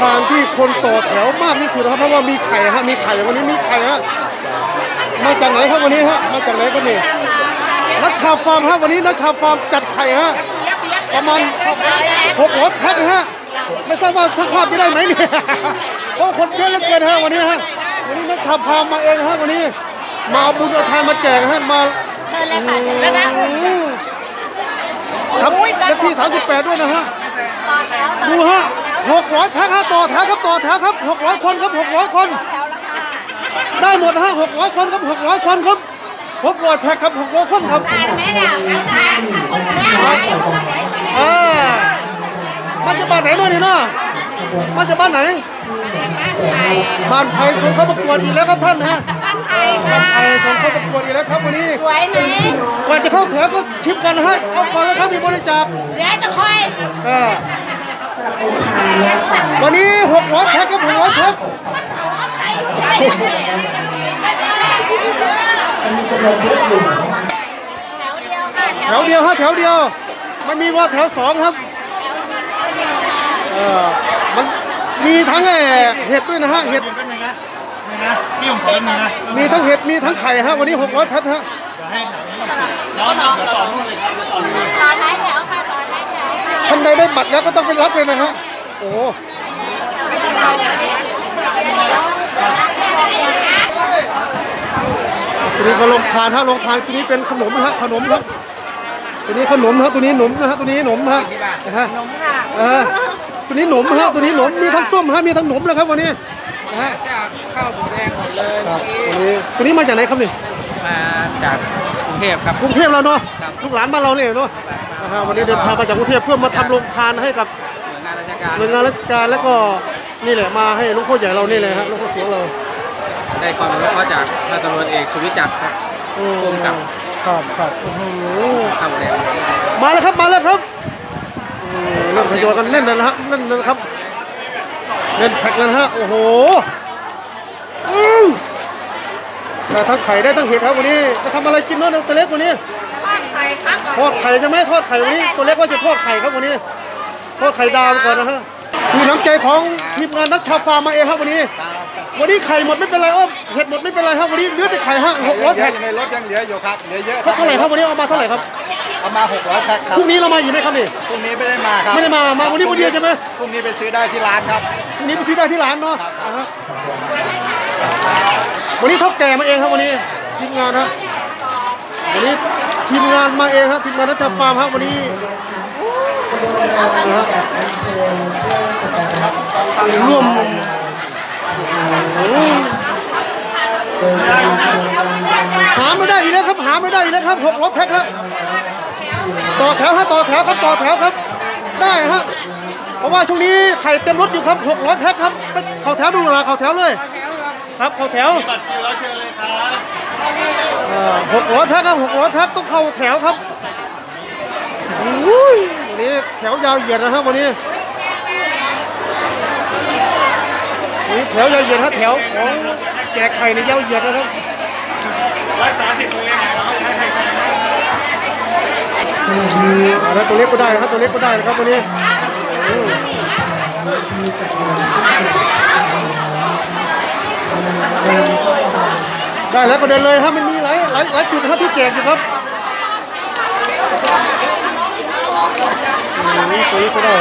ทางที่คนต่อแถวมากที่สุดนะครับเพราะว่ามีไข่ฮะมีไข่วันนี้มีไข่ฮะมาจากไหนครับวันนี้ฮะมาจากไหนกันนี่นักข่าวฟาร์มฮะวันนี้นักข่าวฟาร์มจัดไข่ฮะประมาณหกร้อยแพ็คฮะไม่ทราบว่าทักภาพจะได้ไหมเนี่ยโอ้คนเยอะเหลือเกินฮะวันนี้ฮะวันนี้นักข่าวฟาร์มมาเองฮะวันนี้มาเอาบุญเอาทานมาแจกฮะมาเชิญเลยค่ะเชิญเลยนะอืมครับเลขที่38ด้วยนะฮะต่อแถวต่อดูฮะ600แพ็คฮะต่อแถวครับต่อแถวครับ600คนครับ600คนแถวแล้วค่ะได้หมดนะฮะ600คนครับ600คนครับ600แพ็คครับ600คนครับอ่านไหมเนี่ยอ่านอ่านคนไหนคนไหนอ่ามันจะบ้านไหนด้วยนี่เนาะมันจะบ้านไหนบ้านไทยส่งเข้าประกวดอีกแล้วครับท่านฮะบ้านไทยบ้าค่ะนไทยส่งเข้าประกวดอีกแล้วครับวันนี้สวยไหมก่อนจะเข้าแถวก็ชิมกันนะฮะเอาก่อนแล้วครับมีบริจาคเดี๋ยวจะคอยเออ วันนี้600แพ็คครับ600แพ็คใช่แถวเดียวค่ะแถวเดียวฮะแถวเดียว มันมีว่าแถวสองครับเออมันมีทั้งไอ้เห็ดด้วยนะฮะเห็ดก็หนึ่งนะหนึ่งนะพี่ผมขอหนึ่งนะมีทั้งเห็ดมีทั้งไข่ฮะวันนี้600แพ็คฮะเดี๋ยวให้แถวนี้แล้วหนึ่งเดี๋ยวต่อนู่นเลยครับเดี๋ยวต่อนู่นเลยต่อท้ายแถวค่ะต่อท้ายแถว ค่ะท่านใดได้บัตรแล้วก็ต้องไปรับเลยนะฮะ โอ้โหตัวนี้ก็ลงทานฮะลงทานตัวนี้เป็นขนมฮะขนมครับตัวนี้ขนมฮะตัวนี้หนมนะฮะตัวนี้หนมฮะนะฮะนมค่ะเออตัวนี้หนมฮะตัวนี้หนมมีทั้งส้มฮะมีทั้งหนมเลยครับวันนี้นะฮะจากข้าวหมูแดงหมดเลยครับตัวนี้ตัวนี้มาจากไหนครับนี่มาจากกรุงเทพครับกรุงเทพเราเนาะครับ ลูกหลานบ้านเราเนี่ยเนาะนะฮะวันนี้เดินทางมาจากกรุงเทพเพื่อมาทำโรงทานให้กับหน่วยงานราชการหน่วยงานราชการแล้วก็นี่แหละมาให้หลูกพ่อใหญ่เรานี่เลยฮะหลูกพ่อเสียงเราได้ความรู้ก็จากพันตำรวจเอกสุวิจักรครับอืมภูมิกับครับครับอื้อหือข้าวหมูแดงมาแล้วครับมาแล้วครับอืมเริ่มทยอยกันเล่นแล้วนะฮะเล่นแล้วนะครับ เล่นแพ็คแล้วนะฮะโอ้โหอืมได้ทั้งไข่ได้ทั้งเห็ดครับวันนี้จะทำอะไรกินเนาะตัวเล็กวันนี้ทอด ไข่ครับทอดไข่ใช่ไหมทอดไข่วันนี้ตัวเล็กว่าจะทอดไข่ครับวันนี้ทอดไข่ดาวไปก่อนนะฮะคือน้ำใจของทีมงานนักชาวฟาร์มมาเองครับวันนี้ วันนี้ไข่หมดไม่เป็นไรอ้อมเห็ดหมดไม่เป็นไรครับวันนี้เหลือแต่ไข่ฮะหกร้อยแพ็คในรถยังเหลืออยู่ครับเหลือเยอะเขาเท่าไหร่ครับวันนี้เอามาเท่าไหร่ครับเอามา600แพ็คครับพรุ่งนี้เรามาอีกไหมครับนี่พรุ่งนี้ไม่ได้มาครับไม่ได้มามาวันนี้วันเดียวใช่ไหมพรุ่งนี้ไปซื้อได้ที่ร้านครับพรุ่งนี้ไปซื้อได้ที่ร้านเนาะครับอ่าฮะวันนี้เท่าแก่มาเองครับวันนี้ทีมงานฮะ วันนี้ทีมงานมาเองครับทีมงานนักชาวฟาร์มครับวันนี้นะฮะร่วมหาไม่ได้อีกแล้วครับหาไม่ได้อีกแล้วครับหกร้อยแพ็คครับต่อแถวฮะต่อแถวครับต่อแถวครับ ได้ฮะเพราะว่าช่วงนี้ไข่เต็มรถอยู่ครับหกร้อยแพ็คครับเข้าแถวดูนะเข้าแถวเลย ครับเข้าแถวบัตรคิวแล้วเชิญเลยครับ หกร้อยแพ็คครับหกร้อยแพ็คต้องเข้าแถวครับอุ้ยวันนี้แถวยาวเหยียดนะครับวันนี้วันนี้แถวยาวเหยียดครับแถวของแจกไข่ในยาวเหยียดนะครับร้อยสามสิบตัวเองนะให้ใครตัวเล็กก็ได้นะครับตัวเล็กก็ได้นะครับวันนี้อืม ได้แล้วประเด็นเลยครับมันมีหลายหลายหลายจุดนะครับที่แจกอยู่ครับอืมตัวเล็กก็ได้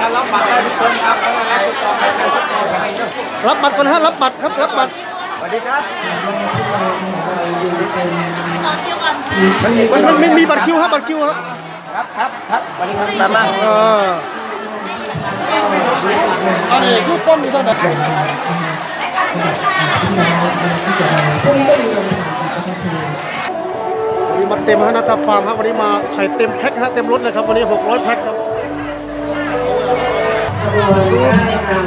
ถ้ารับบัตรได้ทุกคนครับถ้ารับทุกคนใครใครทุกคนใครรับบัตรก่อนนะฮะรับบัตรครับรับบัตรสวัสดีครับมันมีมันมันมีบัตรคิวครับบัตรคิวครับครับครับครับวันนี้มามาเออ อันนี้คือป้อมอยู่ทางไหนวันนี้มาเต็มฮะนัตาฟาร์มครับวันนี้มาไข่เต็มแพ็คฮะเต็มรถเลยครับวันนี้ 600 แพ็คครับดู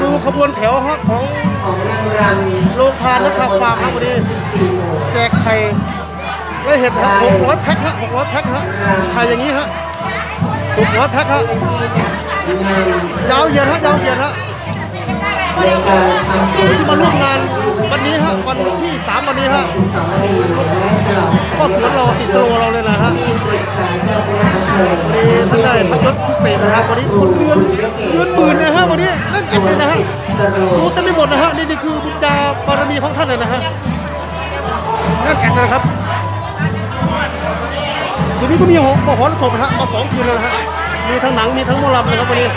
ดูขบวนแถวฮะของของนางโรงทานนัตาฟาร์มครับวันนี้แจกไข่แล้เห็ดฮะ600แพ็คฮะ600แพ็คฮะไข่อย่างนี้ฮะ600แพ็คฮะ ยาวเยียดฮะยาวเย็นอะที่มาร่วมงานวันนี้ฮะวันที่สามวันนี้ฮะก็สวนเราติดโลเราเลยนะฮะวันนี้ท่านได้พัดยศพิเศษนะครับวันนี้คนเดือนเดือนหมื่นนะฮะวันนี้เล่นแอดเลยนะฮะสโลรู้เต็มไปหมดนะฮะนี่นี่คือบุญญาบารมีของท่านเลยนะฮะเล่นแอดนะครับทีนี้ก็มีหอหอรสพนะฮะมาสองคืนแล้วนะฮะ มีทั้งหนังมีทั้งหมอลำนะครับวันนี้